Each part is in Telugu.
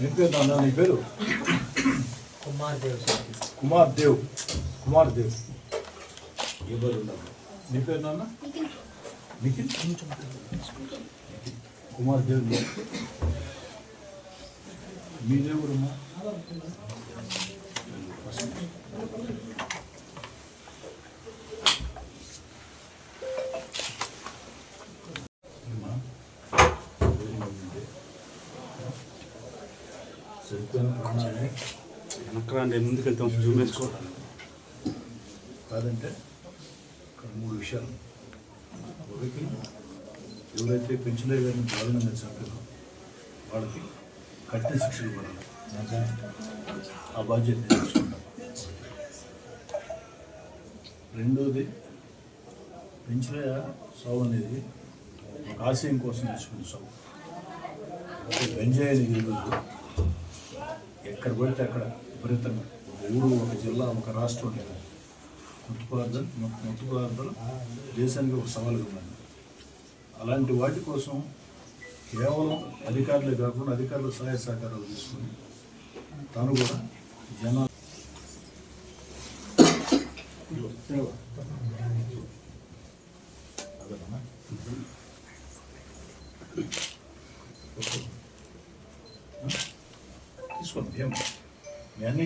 నీ పేరు నాన్న నీ పేరు కుమార్ దేవ్ కుమార్ దేవ్ ఎవరు ఉన్నారు నీ పేరు నాన్న నిఖిల్ కుమార్ దేవ్ నీ- వెనక్కి ముందుకు వెళ్తాం జూమ్ వేసుకోవాలి కాదంటే ఇక్కడ మూడు విషయాలు. ఒకటి ఎవరైతే పెన్షనర్ గారిని దారుణంగా చంపారో వాళ్ళకి కఠిన శిక్షలు పడాలి ఆ బాధ్యత రెండోది పెంచిన సావు అనేది ఒక ఆశయం కోసం తీసుకున్న సావు. ఒక గంజాయి అనేది ఎక్కడ పడితే అక్కడ విపరీతంగా. ఒక ఊరు ఒక జిల్లా ఒక రాష్ట్రం లేదు మత్తు పదార్థాలు పదార్థాలు దేశానికి ఒక సవాలుగా ఉన్నాయి అలాంటి వాటి కోసం కేవలం అధికారులే కాకుండా అధికారుల సహాయ సహకారాలు తీసుకుని తాను కూడా జన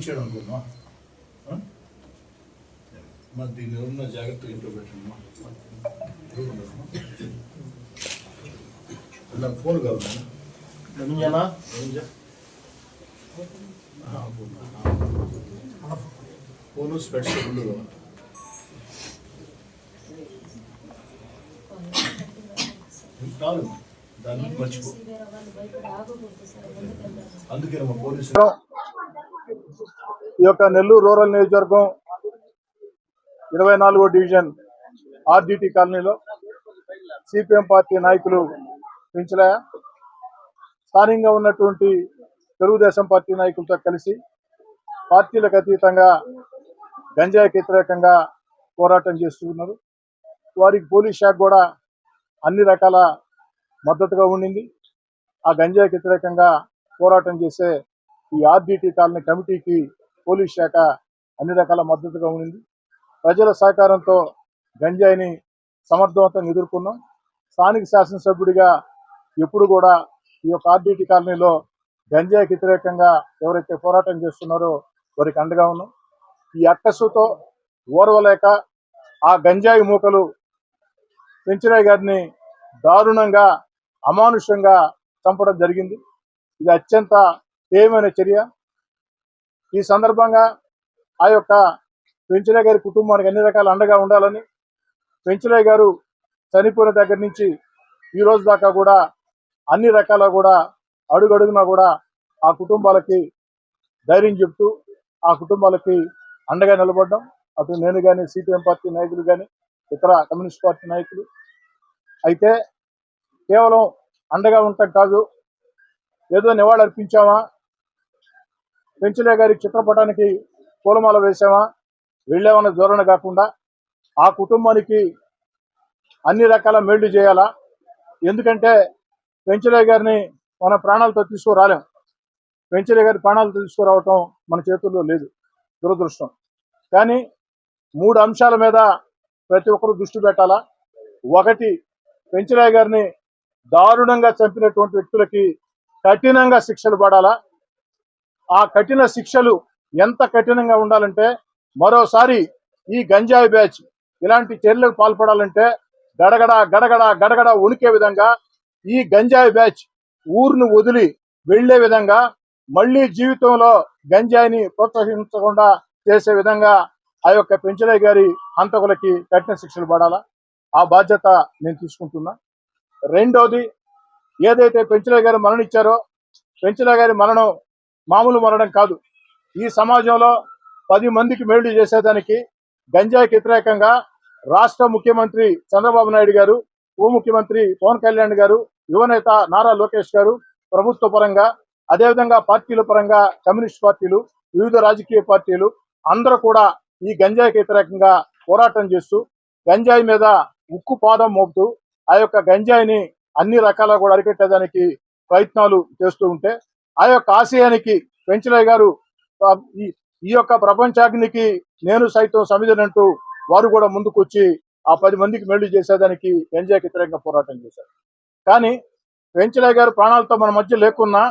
నేను అన్నీ చేయడం అనుకున్నా మరి దీన్ని ఎవరన్నా జాగ్రత్తగా ఇంట్లో పెట్టండి నాకు ఫోన్ కావాలి ధనుంజనా ఫోను స్పెట్స్ రెండు కావాలి. కాదు దాన్ని మర్చిపో. అందుకే మా పోలీసు ఈ యొక్క నెల్లూరు రూరల్ నియోజకవర్గం ఇరవై నాలుగో డివిజన్ ఆర్డిటి కాలనీలో సిపిఎం పార్టీ నాయకులు పెంచలయ స్థానికంగా ఉన్నటువంటి తెలుగుదేశం పార్టీ నాయకులతో కలిసి పార్టీలకు అతీతంగా గంజాయికి వ్యతిరేకంగా పోరాటం చేస్తున్నారు వారికి పోలీస్ శాఖ కూడా అన్ని రకాల మద్దతుగా ఉండింది. ఆ గంజాయికి వ్యతిరేకంగా పోరాటం చేసే ఈ ఆర్డిటి కాలనీ కమిటీకి పోలీస్ శాఖ అన్ని రకాల మద్దతుగా ఉండింది. ప్రజల సహకారంతో గంజాయిని సమర్థవంతంగా ఎదుర్కొన్నాం. స్థానిక శాసనసభ్యుడిగా ఎప్పుడు కూడా ఈ యొక్క ఆర్డీటీ కాలనీలో గంజాయికి వ్యతిరేకంగా ఎవరైతే పోరాటం చేస్తున్నారో వారికి అండగా ఉన్నాం. ఈ అక్కసుతో ఓర్వలేక ఆ గంజాయి మూకలు పెంచరాయ్ గారిని దారుణంగా అమానుషంగా చంపడం జరిగింది. ఇది అత్యంత తీవ్రమైన చర్య. ఈ సందర్భంగా ఆ యొక్క పెంచులే గారి కుటుంబానికి అన్ని రకాల అండగా ఉండాలని పెంచులే గారు చనిపోయిన దగ్గర నుంచి ఈ రోజు దాకా కూడా అన్ని రకాల కూడా అడుగడుగునా కూడా ఆ కుటుంబాలకి ధైర్యం చెప్తూ ఆ కుటుంబాలకి అండగా నిలబడడం. అటు నేను కానీ సిపిఎం పార్టీ నాయకులు కానీ ఇతర కమ్యూనిస్ట్ పార్టీ నాయకులు అయితే కేవలం అండగా ఉండటం కాదు. ఏదో నివాళి అర్పించామా పెంచలే గారి చిత్రపటానికి పూలమాల వేసామా వెళ్ళామన్న ధోరణ కాకుండా ఆ కుటుంబానికి అన్ని రకాల మేళ్ళు చేయాలా? ఎందుకంటే పెంచలే గారిని మన ప్రాణాలతో తీసుకురాలేం. పెంచలే గారి ప్రాణాలతో తీసుకురావటం మన చేతుల్లో లేదు దురదృష్టం. కానీ మూడు అంశాల మీద ప్రతి ఒక్కరూ దృష్టి పెట్టాలా? ఒకటి పెంచలే గారిని దారుణంగా చంపినటువంటి వ్యక్తులకి కఠినంగా శిక్షలు పడాలా? ఆ కఠిన శిక్షలు ఎంత కఠినంగా ఉండాలంటే మరోసారి ఈ గంజాయి బ్యాచ్ ఇలాంటి చర్యలకు పాల్పడాలంటే గడగడ గడగడ గడగడ ఉనికే విధంగా ఈ గంజాయి బ్యాచ్ ఊరును వదిలి వెళ్ళే విధంగా మళ్ళీ జీవితంలో గంజాయిని ప్రోత్సహించకుండా చేసే విధంగా ఆ యొక్క పెంచలయ్య గారి హంతకులకి కఠిన శిక్షలు పడాలా? ఆ బాధ్యత నేను తీసుకుంటున్నా. రెండోది ఏదైతే పెంచలయ్య గారు మరణించారో పెంచలయ్య గారి మరణం మామూలు మరణం కాదు. ఈ సమాజంలో పది మందికి మేళ్ళు చేసేదానికి గంజాయికి వ్యతిరేకంగా రాష్ట్ర ముఖ్యమంత్రి చంద్రబాబు నాయుడు గారు ఉప ముఖ్యమంత్రి పవన్ కళ్యాణ్ గారు యువనేత నారా లోకేష్ గారు ప్రభుత్వ పరంగా అదేవిధంగా పార్టీల పరంగా కమ్యూనిస్ట్ పార్టీలు వివిధ రాజకీయ పార్టీలు అందరూ కూడా ఈ గంజాయికి వ్యతిరేకంగా పోరాటం చేస్తూ గంజాయి మీద ఉక్కు పాదం మోపుతూ ఆ యొక్క గంజాయిని అన్ని రకాల కూడా అరికట్టేదానికి ప్రయత్నాలు చేస్తూ ఉంటే ఆ యొక్క ఆశయానికి వెంచలయ్య గారు ఈ ఈ యొక్క ప్రపంచాగ్నికి నేను సైతం సమిధనంటూ వారు కూడా ముందుకొచ్చి ఆ పది మందికి మేలు చేసేదానికి ఎన్జేకి వ్యతిరేకంగా పోరాటం చేశారు. కానీ వెంచలయ్య గారు ప్రాణాలతో మన మధ్య లేకున్నా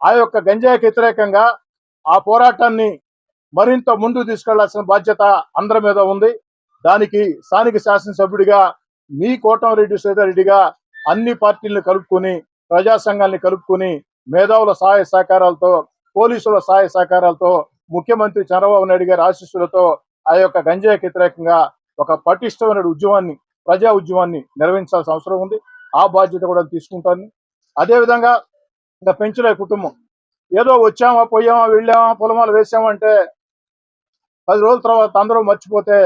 ఆ యొక్క గంజాయికి వ్యతిరేకంగా ఆ పోరాటాన్ని మరింత ముందుకు తీసుకెళ్ళాల్సిన బాధ్యత అందరి మీద ఉంది. దానికి స్థానిక శాసనసభ్యుడిగా మీ కోటంరెడ్డి రెడ్డిగా అన్ని పార్టీలను కలుపుకొని ప్రజా సంఘాలని కలుపుకొని మేధావుల సహాయ సహకారాలతో పోలీసుల సహాయ సహకారాలతో ముఖ్యమంత్రి చంద్రబాబు నాయుడు గారి ఆశీస్సులతో ఆ యొక్క గంజాయికి వ్యతిరేకంగా ఒక పటిష్టమైన ఉద్యమాన్ని ప్రజా ఉద్యమాన్ని నిర్వహించాల్సిన అవసరం ఉంది. ఆ బాధ్యత కూడా తీసుకుంటాను. అదేవిధంగా ఇంకా పెంచలే కుటుంబం. ఏదో వచ్చామా పోయామా వెళ్ళామా పొలమాలు వేసామంటే పది రోజుల తర్వాత అందరూ మర్చిపోతే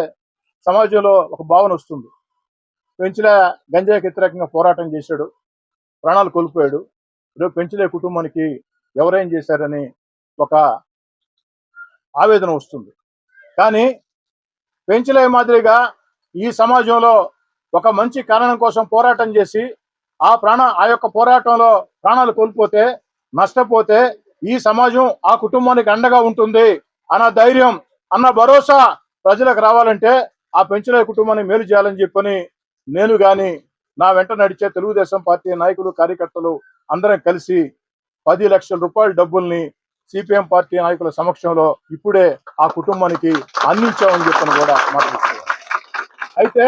సమాజంలో ఒక భావన వస్తుంది. పెంచలే గంజాయికి వ్యతిరేకంగా పోరాటం చేశాడు. ప్రాణాలు కోల్పోయాడు. రేపు పెంచలే కుటుంబానికి ఎవరేం చేశారని ఒక ఆవేదన వస్తుంది. కానీ పెంచలే మాదిరిగా ఈ సమాజంలో ఒక మంచి కారణం కోసం పోరాటం చేసి ఆ ప్రాణ ఆ యొక్క పోరాటంలో ప్రాణాలు కోల్పోతే నష్టపోతే ఈ సమాజం ఆ కుటుంబానికి అండగా ఉంటుంది అన్న ధైర్యం అన్న భరోసా ప్రజలకు రావాలంటే ఆ పెంచలే కుటుంబాన్ని మేలు చేయాలని చెప్పని నేను కానీ నా వెంట నడిచే తెలుగుదేశం పార్టీ నాయకులు కార్యకర్తలు అందరం కలిసి పది లక్షల రూపాయల డబ్బుల్ని సిపిఎం పార్టీ నాయకుల సమక్షంలో ఇప్పుడే ఆ కుటుంబానికి అందించామని చెప్పని కూడా మాట్లాడుతున్నారు అయితే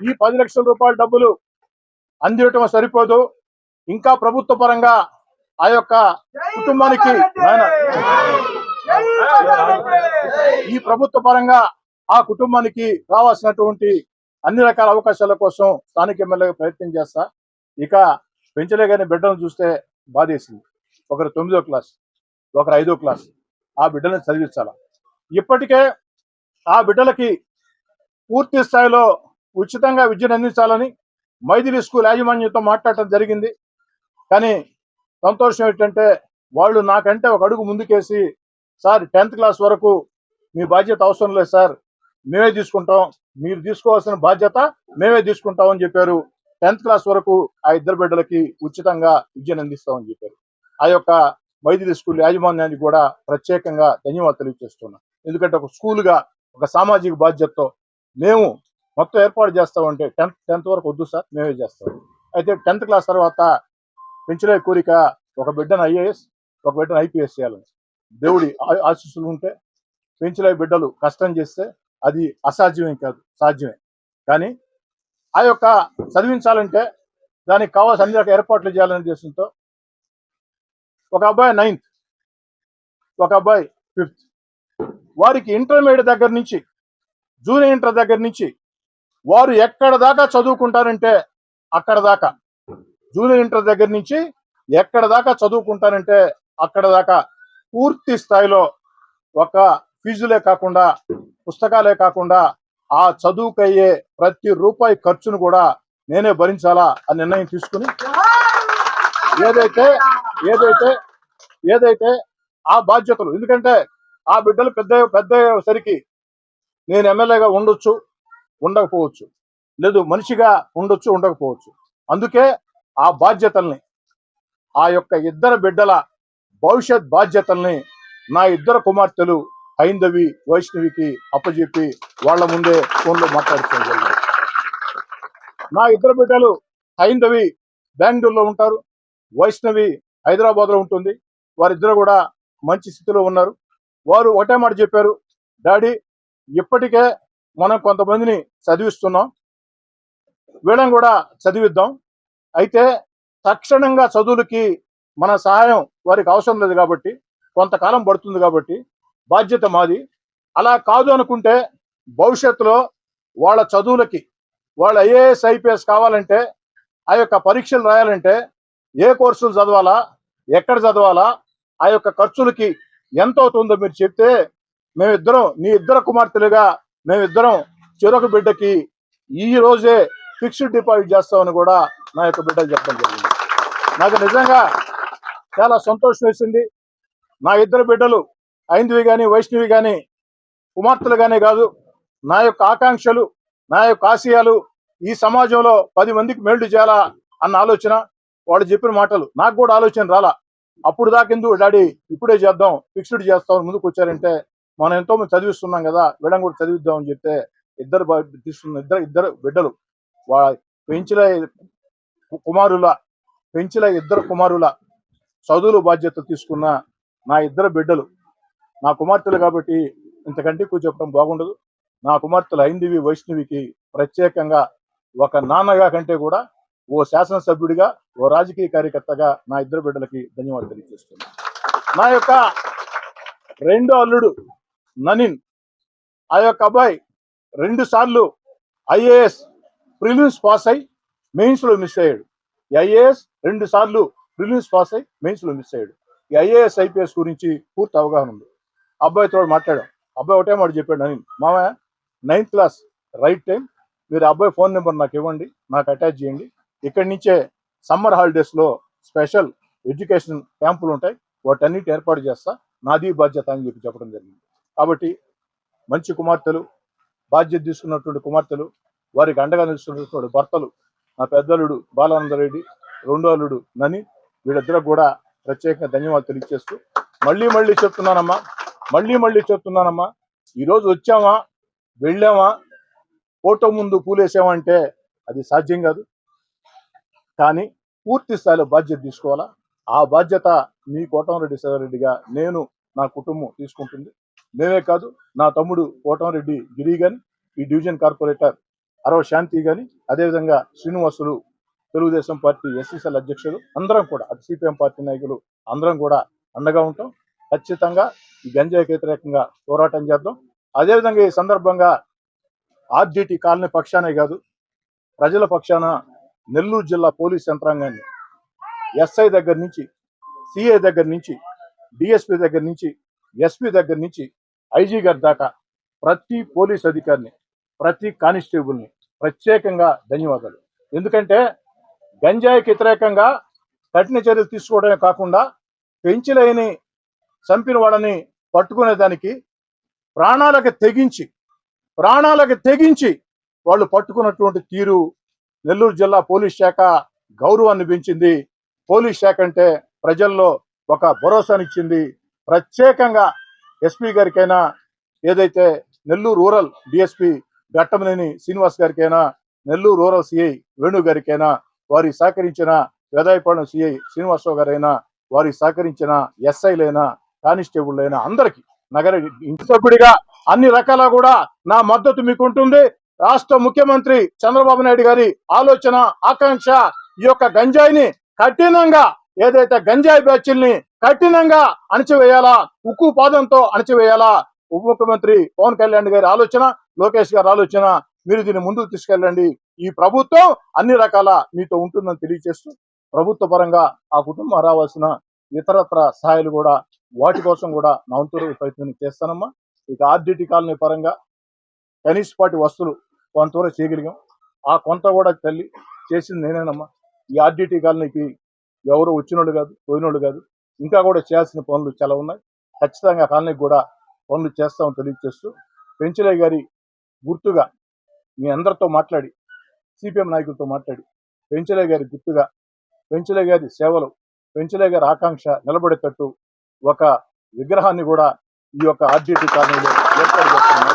ఈ పది లక్షల రూపాయల డబ్బులు అందివటం సరిపోదు. ఇంకా ప్రభుత్వ పరంగా ఆ యొక్క కుటుంబానికి ఈ ప్రభుత్వ పరంగా ఆ కుటుంబానికి రావాల్సినటువంటి అన్ని రకాల అవకాశాల కోసం స్థానిక ఎమ్మెల్యేగా ప్రయత్నం చేస్తా. ఇక పెంచలే కానీ బిడ్డను చూస్తే బాధేసింది. ఒకరు తొమ్మిదో క్లాస్ ఒకరు ఐదో క్లాస్ ఆ బిడ్డలను చదివించాలా? ఇప్పటికే ఆ బిడ్డలకి పూర్తి స్థాయిలో ఉచితంగా విద్యను అందించాలని మైథిలి స్కూల్ యాజమాన్యంతో మాట్లాడటం జరిగింది. కానీ సంతోషం ఏంటంటే వాళ్ళు నాకంటే ఒక అడుగు ముందుకేసి సార్ టెన్త్ క్లాస్ వరకు మీ బాధ్యత అవసరం లేదు సార్. మేమే తీసుకుంటాం. మీరు తీసుకోవాల్సిన బాధ్యత మేమే తీసుకుంటామని చెప్పారు. టెన్త్ క్లాస్ వరకు ఆ ఇద్దరు బిడ్డలకి ఉచితంగా విద్యను అందిస్తామని చెప్పారు. ఆ యొక్క మైథిలి స్కూల్ యాజమాన్యానికి కూడా ప్రత్యేకంగా ధన్యవాదాలు తెలియజేస్తున్నాం. ఎందుకంటే ఒక స్కూల్గా ఒక సామాజిక బాధ్యతతో మేము మొత్తం ఏర్పాటు చేస్తామంటే టెన్త్ టెన్త్ వరకు వద్దు సార్ మేమే చేస్తాం. అయితే టెన్త్ క్లాస్ తర్వాత పెంచలే కోరిక ఒక బిడ్డను ఐఏఎస్ ఒక బిడ్డను ఐపీఎస్ చేయాలని దేవుడి ఆశీస్సులు ఉంటే పెంచలే బిడ్డలు కష్టం చేస్తే అది అసాధ్యమే కాదు సాధ్యమే. కానీ ఆ యొక్క చదివించాలంటే దానికి కావాల్సిన అన్ని రకాల ఏర్పాట్లు చేయాలనే ఉద్దేశంతో ఒక అబ్బాయి నైన్త్ ఒక అబ్బాయి ఫిఫ్త్. వారికి ఇంటర్మీడియట్ దగ్గర నుంచి జూనియర్ ఇంటర్ దగ్గర నుంచి వారు ఎక్కడ దాకా చదువుకుంటారంటే అక్కడ దాకా. జూనియర్ ఇంటర్ దగ్గర నుంచి ఎక్కడ దాకా చదువుకుంటారంటే అక్కడ దాకా పూర్తి స్థాయిలో ఒక ఫీజులే కాకుండా పుస్తకాలే కాకుండా ఆ చదువుకయ్యే ప్రతి రూపాయి ఖర్చును కూడా నేనే భరించాలా అని నిర్ణయం తీసుకుని ఏదైతే ఏదైతే ఏదైతే ఆ బాధ్యతలు ఎందుకంటే ఆ బిడ్డలు పెద్ద పెద్ద సరికి నేను ఎమ్మెల్యేగా ఉండొచ్చు ఉండకపోవచ్చు. లేదు మనిషిగా ఉండొచ్చు ఉండకపోవచ్చు. అందుకే ఆ బాధ్యతల్ని ఆ యొక్క ఇద్దరు బిడ్డల భవిష్యత్ బాధ్యతల్ని నా ఇద్దరు కుమార్తెలు హైందవి వైష్ణవికి అప్పచెప్పి వాళ్ళ ముందే ఫోన్లో మాట్లాడుకోవడం నా ఇద్దరు బిడ్డలు హైందవి బెంగళూరులో ఉంటారు. వైష్ణవి హైదరాబాద్లో ఉంటుంది. వారిద్దరు కూడా మంచి స్థితిలో ఉన్నారు. వారు ఒకటే మాట చెప్పారు. డాడీ ఇప్పటికే మనం కొంతమందిని చదివిస్తున్నాం. వీళ్ళని కూడా చదివిద్దాం. అయితే తక్షణంగా చదువులకి మన సహాయం వారికి అవసరం లేదు కాబట్టి కొంతకాలం పడుతుంది కాబట్టి బాధ్యత మాది. అలా కాదు అనుకుంటే భవిష్యత్తులో వాళ్ళ చదువులకి వాళ్ళ ఐఏఎస్ ఐపీఎస్ కావాలంటే ఆ యొక్క పరీక్షలు రాయాలంటే ఏ కోర్సులు చదవాలా ఎక్కడ చదవాలా ఆ యొక్క ఖర్చులకి ఎంత అవుతుందో మీరు చెప్తే మేమిద్దరం నీ ఇద్దరు కుమార్తెలుగా మేమిద్దరం చెరొక బిడ్డకి ఈ రోజే ఫిక్స్డ్ డిపాజిట్ చేస్తామని కూడా నా యొక్క బిడ్డలు చెప్పడం జరిగింది. నాకు నిజంగా చాలా సంతోషం వేసింది. నా ఇద్దరు బిడ్డలు హైందవి కానీ వైష్ణవి కానీ కుమార్తెలు కానీ కాదు నా యొక్క ఆకాంక్షలు నా యొక్క ఆశయాలు ఈ సమాజంలో పది మందికి మేళ్ళు చేయాలా అన్న ఆలోచన వాళ్ళు చెప్పిన మాటలు. నాకు కూడా ఆలోచన రాలా. అప్పుడు దాకెందుకు డాడీ ఇప్పుడే చేద్దాం ఫిక్స్డ్ చేస్తాం ముందుకు వచ్చారంటే మనం ఎంతో మంది చదివిస్తున్నాం కదా వీళ్ళని కూడా చదివిద్దాం అని చెప్తే ఇద్దరు తీసుకున్న ఇద్దరు ఇద్దరు బిడ్డలు వాళ్ళ పెంచిన కుమారుల పెంచిన ఇద్దరు కుమారుల చదువులు బాధ్యత తీసుకున్న నా ఇద్దరు బిడ్డలు నా కుమార్తెలు కాబట్టి ఇంతకంటే ఎక్కువ చెప్పడం బాగుండదు. నా కుమార్తెలు హైందవి వైష్ణవికి ప్రత్యేకంగా ఒక నాన్నగా కంటే కూడా ఓ శాసనసభ్యుడిగా ఓ రాజకీయ కార్యకర్తగా నా ఇద్దరు బిడ్డలకి ధన్యవాదాలు తెలియజేస్తున్నాను. నా యొక్క రెండో అల్లుడు ననిన్. ఆ యొక్క అబ్బాయి రెండు సార్లు ఐఏఎస్ ప్రిలిమ్స్ పాస్ అయి మెయిన్స్లో మిస్ అయ్యాడు. ఈ ఐఏఎస్ రెండు సార్లు ప్రిలిమ్స్ పాస్ అయి మెయిన్స్లో మిస్ అయ్యాడు. ఈ ఐఏఎస్ ఐపీఎస్ గురించి పూర్తి అవగాహన ఉంది. అబ్బాయితో మాట్లాడాం. అబ్బాయి ఒకటే మాట చెప్పాడు అని మామయ్య నైన్త్ క్లాస్ రైట్ టైం మీరు అబ్బాయి ఫోన్ నెంబర్ నాకు ఇవ్వండి నాకు అటాచ్ చేయండి. ఇక్కడి నుంచే సమ్మర్ హాలిడేస్లో స్పెషల్ ఎడ్యుకేషన్ క్యాంపులు ఉంటాయి. వాటన్నిటి ఏర్పాటు చేస్తా. నాది బాధ్యత అని చెప్పి చెప్పడం జరిగింది. కాబట్టి మంచి కుమార్తెలు బాధ్యత తీసుకున్నటువంటి కుమార్తెలు వారికి అండగా నిలుస్తున్నటువంటి భర్తలు నా పెద్దలుడు బాలానందరెడ్డి రెండో అల్లుడు నని వీళ్ళిద్దరికి కూడా ప్రత్యేకంగా ధన్యవాదాలు తెలియజేస్తూ మళ్ళీ మళ్ళీ చెప్తున్నానమ్మా. మళ్ళీ మళ్ళీ చెప్తున్నానమ్మా. ఈరోజు వచ్చామా? వెళ్ళామా? ఫోటో ముందు పూలేసామంటే అది సాధ్యం కాదు. కానీ పూర్తి స్థాయిలో బాధ్యత తీసుకోవాలా? ఆ బాధ్యత మీ కోటంరెడ్డి శివరెడ్డిగా నేను నా కుటుంబం తీసుకుంటుంది. మేమే కాదు నా తమ్ముడు కోటంరెడ్డి గిరి కానీ ఈ డివిజన్ కార్పొరేటర్ అరవ శాంతి కానీ అదేవిధంగా శ్రీనివాసులు తెలుగుదేశం పార్టీ ఎస్సీసీఎల్ అధ్యక్షులు అందరం కూడా అటు సిపిఎం పార్టీ నాయకులు అందరం కూడా అండగా ఉంటాం. ఖచ్చితంగా ఈ గంజాయికి వ్యతిరేకంగా పోరాటం చేద్దాం. అదేవిధంగా ఈ సందర్భంగా ఆర్జీటీ కాలనీ పక్షానే కాదు ప్రజల పక్షాన నెల్లూరు జిల్లా పోలీస్ యంత్రాంగాన్ని ఎస్ఐ దగ్గర నుంచి సిఐ దగ్గర నుంచి డిఎస్పి దగ్గర నుంచి ఎస్పి దగ్గర నుంచి ఐజీ గారి దాకా ప్రతి పోలీస్ అధికారిని ప్రతి కానిస్టేబుల్ని ప్రత్యేకంగా ధన్యవాదాలు. ఎందుకంటే గంజాయికి వ్యతిరేకంగా కఠిన చర్యలు తీసుకోవడమే కాకుండా పెంచిలేని చంపిన వాళ్ళని పట్టుకునే దానికి ప్రాణాలకు తెగించి ప్రాణాలకు తెగించి వాళ్ళు పట్టుకున్నటువంటి తీరు నెల్లూరు జిల్లా పోలీస్ శాఖ గౌరవాన్ని పెంచింది. పోలీస్ శాఖ అంటే ప్రజల్లో ఒక భరోసానిచ్చింది. ప్రత్యేకంగా ఎస్పీ గారికైనా ఏదైతే నెల్లూరు రూరల్ డిఎస్పి ఘట్టమనేని శ్రీనివాస్ గారికైనా నెల్లూరు రూరల్ సిఐ వేణు గారికైనా వారి సహకరించిన వేదాయపాలెం సిఐ శ్రీనివాసరావు గారైనా వారి సహకరించిన ఎస్ఐలైనా కానిస్టేబుల్ అయిన అందరికీ నగర ఇంటి సభ్యుడిగా అన్ని రకాల కూడా నా మద్దతు మీకు ఉంటుంది రాష్ట్ర ముఖ్యమంత్రి చంద్రబాబు నాయుడు గారి ఆలోచన ఆకాంక్ష ఈ యొక్క గంజాయిని కఠినంగా ఏదైతే గంజాయి బ్యాచ్ల్ని కఠినంగా అణచివేయాలా ఉక్కు పాదంతో అణచివేయాలా ఉప ముఖ్యమంత్రి పవన్ కళ్యాణ్ గారి ఆలోచన లోకేష్ గారి ఆలోచన మీరు దీన్ని ముందుకు తీసుకెళ్ళండి. ఈ ప్రభుత్వం అన్ని రకాల మీతో ఉంటుందని తెలియజేస్తూ ప్రభుత్వ పరంగా ఆ కుటుంబం రావాల్సిన ఇతరత్ర సహాయాలు కూడా వాటి కోసం కూడా నా వంతు ప్రయత్నం చేస్తానమ్మా. ఇక ఆర్డిటి కాలనీ పరంగా కనీసపాటి వస్తువులు కొంతవరకు చేయగలిగాం. ఆ కొంత కూడా తల్లి చేసింది నేనేనమ్మా. ఈ ఆర్డిటి కాలనీకి ఎవరు వచ్చినోళ్ళు కాదు పోయినోళ్ళు కాదు ఇంకా కూడా చేయాల్సిన పనులు చాలా ఉన్నాయి. ఖచ్చితంగా కాలనీకి కూడా పనులు చేస్తామని తెలియజేస్తూ పెంచలే గారి గుర్తుగా మీ అందరితో మాట్లాడి సిపిఎం నాయకులతో మాట్లాడి పెంచలే గారి గుర్తుగా పెంచలే గారి సేవలు పెంచలే గారి ఆకాంక్ష నిలబడేటట్టు ఒక విగ్రహాన్ని కూడా ఈ యొక్క ఆర్జీటీ కాలనీలో ఏర్పాటు చేస్తామని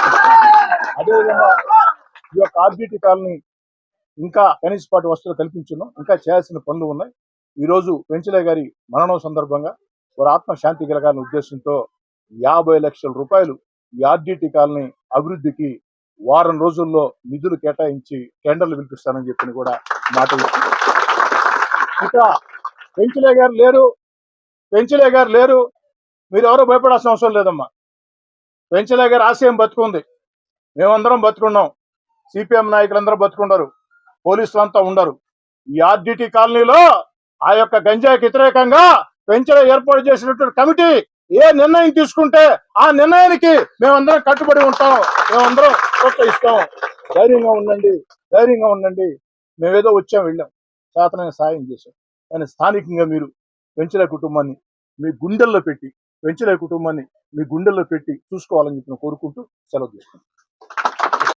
అదేవిధంగా ఈ యొక్క ఆర్జీటీ కాలనీ ఇంకా కనీసపాటి వస్తువులు కల్పించున్నాం. ఇంకా చేయాల్సిన పనులు ఉన్నాయి. ఈ రోజు పెంచలే గారి మరణం సందర్భంగా వారు ఆత్మ శాంతి కలగాలనే ఉద్దేశంతో యాభై లక్షల రూపాయలు ఈ ఆర్డిటి కాలనీ అభివృద్ధికి వారం రోజుల్లో నిధులు కేటాయించి టెండర్లు పిలిపిస్తానని చెప్పి కూడా మాట ఇక పెంచలే గారు లేరు. పెంచలే గారు లేరు. మీరు ఎవరో భయపడాల్సిన అవసరం లేదమ్మా. పెంచలే గారి ఆశయం బతుకుంది. మేమందరం బతుకున్నాం. సిపిఎం నాయకులందరూ పోలీసులు అంతా ఉండరు. ఈ ఆర్డిటి కాలనీలో ఆ యొక్క గంజాయికి వ్యతిరేకంగా పెంచల ఏర్పాటు చేసినటువంటి కమిటీ ఏ నిర్ణయం తీసుకుంటే ఆ నిర్ణయానికి మేమందరం కట్టుబడి ఉంటాం. మేమందరం ప్రోత్సహిస్తాం. ధైర్యంగా ఉండండి. ధైర్యంగా ఉండండి. మేమేదో వచ్చాం వెళ్ళాం. శాతనైన సాయం చేశాం. కానీ స్థానికంగా మీరు పెంచల కుటుంబాన్ని మీ గుండెల్లో పెట్టి వెంచలే కుటుంబాన్ని మీ గుండెల్లో పెట్టి చూసుకోవాలని చెప్పిన కోరుకుంటూ సెలవు తీసుకుంటాను